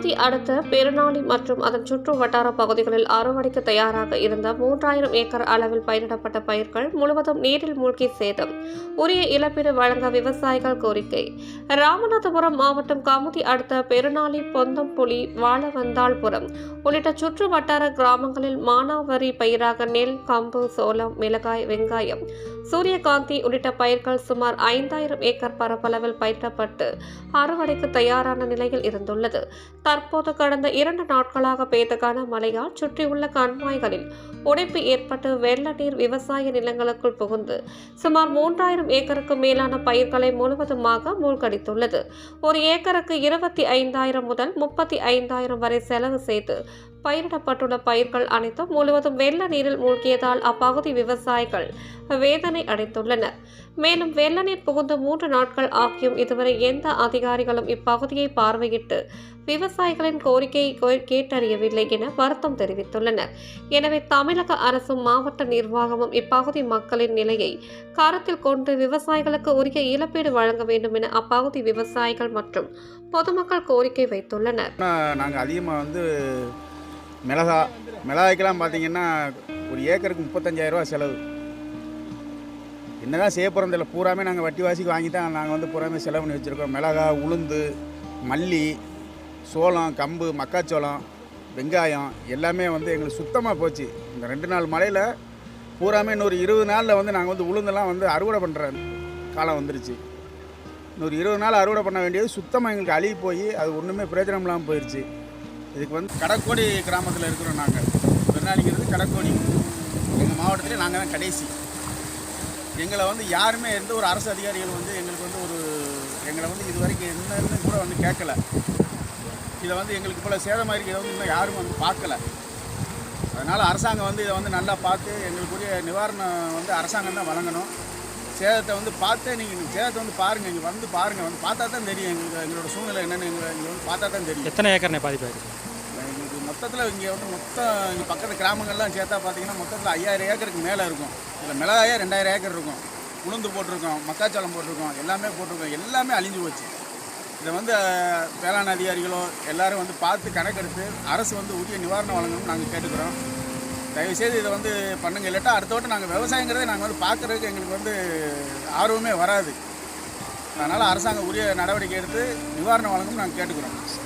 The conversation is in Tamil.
சவுதி அடுத்த பெருநாளி மற்றும் அதன் சுற்று வட்டார பகுதிகளில் அறுவடைக்கு தயாராக இருந்த மூன்றாயிரம் ஏக்கர் அளவில் பயிரிடப்பட்ட பயிர்கள் முழுவதும் நீரில் மூழ்கி சேதம். உரிய இழப்பீடு வழங்க விவசாயிகள் கோரிக்கை. ராமநாதபுரம் மாவட்டம் கமுதி அடுத்த பெருநாளி பொந்தம்புலி வாழவந்தாள்புரம் உள்ளிட்ட சுற்று வட்டார கிராமங்களில் மானாவாரி பயிராக நெல் கம்பு சோளம் மிளகாய் வெங்காயம் சூரியகாந்தி உள்ளிட்ட பயிர்கள் சுமார் ஐந்தாயிரம் ஏக்கர் பரப்பளவில் பயிரிடப்பட்டு அறுவடைக்கு தயாரான நிலையில் இருந்துள்ளது. தற்போது கடந்த இரண்டு நாட்களாக பெய்த கனமழையால் சுற்றியுள்ள கண்மாய்களில் உடைப்பு ஏற்பட்டு வெள்ள நீர் விவசாய நிலங்களுக்குள் புகுந்து சுமார் மூன்றாயிரம் ஏக்கருக்கு மேலான பயிர்களை முழுவதுமாக மூழ்கடித்துள்ளது. ஒரு ஏக்கருக்கு இருபத்தி ஐந்தாயிரம் முதல் முப்பத்தி ஐந்தாயிரம் வரை செலவு செய்து பயிரிடப்பட்டுள்ள பயிர்கள் அனைத்தும் முழுவதும் வெள்ள நீரில் மூழ்கியதால் அப்பகுதி விவசாயிகள் வேதனை அடைந்துள்ளனர். மேலும் வெள்ள நீர் புகுந்து மூன்று நாட்கள் ஆகியும் இதுவரை எந்த அதிகாரிகளும் இப்பகுதியை பார்வையிட்டு விவசாயிகளின் கோரிக்கையை கேட்டறியவில்லை என வருத்தம் தெரிவித்துள்ளனர். எனவே தமிழக அரசும் மாவட்ட நிர்வாகமும் இப்பகுதி மக்களின் நிலையை கருத்தில் கொண்டு விவசாயிகளுக்கு உரிய இழப்பீடு வழங்க வேண்டும் என அப்பகுதி விவசாயிகள் மற்றும் பொதுமக்கள் கோரிக்கை வைத்துள்ளனர். நாங்கள் அதிகமாக வந்து மிளகா மிளகாய்க்கெல்லாம் பார்த்தீங்கன்னா ஒரு ஏக்கருக்கு முப்பத்தஞ்சாயிரரூவா செலவு. என்னதான் செய்ய போகிறோம் தெரியல. பூராமே நாங்கள் வட்டி வாசிக்கு வாங்கி தான் நாங்கள் வந்து பூராமே செலவு பண்ணி வச்சுருக்கோம். மிளகா உளுந்து மல்லி சோளம் கம்பு மக்காச்சோளம் வெங்காயம் எல்லாமே வந்து எங்களுக்கு சுத்தமாக போச்சு. இந்த ரெண்டு நாள் மழையில் பூராமே இன்னொரு இருபது நாளில் வந்து நாங்கள் வந்து உளுந்தெல்லாம் வந்து அறுவடை பண்ணுற காலம் வந்துருச்சு. இன்னொரு இருபது நாள் அறுவடை பண்ண வேண்டியது சுத்தமாக எங்களுக்கு அழுகி போய் அது ஒன்றுமே பிரயோஜனம் இல்லாமல் போயிடுச்சு இதுக்கு வந்து கடக்கோடி கிராமத்தில் இருக்கிறோம் நாங்கள் பெருநாளிங்கிறது கடக்கோடி எங்கள் மாவட்டத்தில் நாங்கள் தான் கடைசி. எங்களை வந்து யாருமே எந்த ஒரு அரசு அதிகாரிகள் வந்து எங்களுக்கு வந்து ஒரு எங்களை வந்து இது வரைக்கும் என்னன்னு கூட வந்து கேட்கல. இதை வந்து எங்களுக்கு போல் சேதமாக இருக்கு இதை வந்து இன்னும் யாரும் வந்து பார்க்கல. அதனால் அரசாங்கம் வந்து இதை வந்து நல்லா பார்த்து எங்களுக்குரிய நிவாரணம் வந்து அரசாங்கம் தான் வழங்கணும். சேதத்தை வந்து பார்த்து நீங்கள் சேதத்தை வந்து பாருங்கள் இங்கே வந்து பாருங்கள் வந்து பார்த்தா தான் தெரியும் எங்களுக்கு எங்களோட சூழ்நிலை என்னென்னு எங்களை இங்கே வந்து பார்த்தா தான் தெரியும். எத்தனை ஏக்கர்னே பாதிப்பாயிருக்கு? எங்களுக்கு மொத்தத்தில் இங்கே வந்து மொத்தம் இங்கே பக்கத்து கிராமங்கள்லாம் சேர்த்தா பார்த்தீங்கன்னா மொத்தத்தில் ஐயாயிரம் ஏக்கருக்கு மேலே இருக்கும். இதில் மிளகாயே ரெண்டாயிரம் ஏக்கர் இருக்கும். உளுந்து போட்டிருக்கோம் மக்காச்சோளம் போட்டிருக்கோம் எல்லாமே போட்டிருக்கோம். எல்லாமே அழிஞ்சு போச்சு. இதை வந்து வேளாண் அதிகாரிகளோ எல்லாரும் வந்து பார்த்து கணக்கெடுத்து அரசு வந்து உரிய நிவாரணம் வழங்கணும்னு நாங்கள் கேட்டுக்கிறோம். தயவுசெய்து இதை வந்து பண்ணுங்க. இல்லாட்டா அடுத்த வட்டம் நாங்கள் விவசாயங்கிறதே நாங்கள் வந்து பார்க்குறதுக்கு எங்களுக்கு வந்து ஆர்வமே வராது. அதனால் அரசாங்கம் உரிய நடவடிக்கை எடுத்து நிவாரணம் வழங்கும் நாங்கள் கேட்டுக்கிறோம்.